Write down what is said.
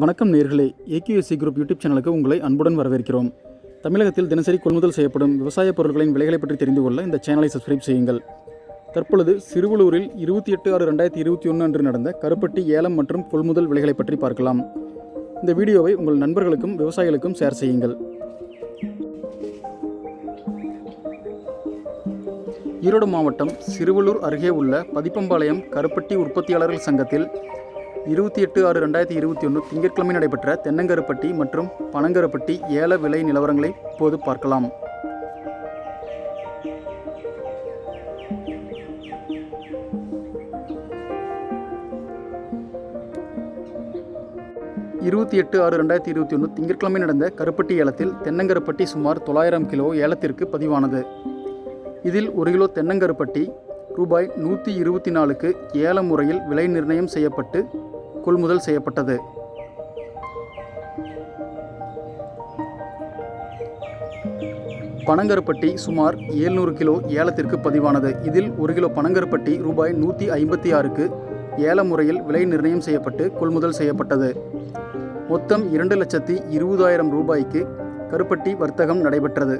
வணக்கம் நேர்களே. AKSC group YouTube சேனலுக்கு உங்களை அன்புடன் வரவேற்கிறோம். தமிழகத்தில் தினசரி கொள்முதல் செய்யப்படும் விவசாய பொருட்களின் விலைகளை பற்றி தெரிந்து கொள்ள இந்த சேனலை சப்ஸ்கிரைப் செய்யுங்கள். தற்பொழுது சிறுவலூரில் இருபத்தி எட்டு ஆறு ரெண்டாயிரத்தி இருபத்தி ஒன்று அன்று நடந்த கருப்பட்டி ஏலம் மற்றும் கொள்முதல் விலைகளை பற்றி பார்க்கலாம். இந்த வீடியோவை உங்கள் நண்பர்களுக்கும் விவசாயிகளுக்கும் ஷேர் செய்யுங்கள். ஈரோடு மாவட்டம் சிறுவலூர் அருகே உள்ள பதிப்பம்பாளையம் கருப்பட்டி உற்பத்தியாளர்கள் சங்கத்தில் இருபத்தி எட்டு ஆறு ரெண்டாயிரத்தி இருபத்தி ஒன்று திங்கட்கிழமை நடைபெற்ற தென்னங்கருப்பட்டி மற்றும் பனங்கருப்பட்டி ஏல விலை நிலவரங்களை இப்போது பார்க்கலாம். இருபத்தி எட்டு ஆறு ரெண்டாயிரத்தி இருபத்தி ஒன்று திங்கட்கிழமை நடந்த கருப்பட்டி ஏலத்தில் தென்னங்கருப்பட்டி சுமார் தொள்ளாயிரம் கிலோ ஏலத்திற்கு பதிவானது. இதில் ஒரு கிலோ தென்னங்கருப்பட்டி ரூபாய் நூற்றி இருபத்தி நாலுக்கு ஏல முறையில் விலை நிர்ணயம் செய்யப்பட்டு கொள்முதல் செய்யப்பட்டது. பனங்கருப்பட்டி சுமார் 700 கிலோ ஏலத்திற்கு பதிவானது. இதில் ஒரு கிலோ பனங்கருப்பட்டி ரூபாய் நூற்றி ஐம்பத்தி ஆறுக்கு ஏல முறையில் விலை நிர்ணயம் செய்யப்பட்டு கொள்முதல் செய்யப்பட்டது. மொத்தம் இரண்டு லட்சத்தி இருபதாயிரம் ரூபாய்க்கு கருப்பட்டி வர்த்தகம் நடைபெற்றது.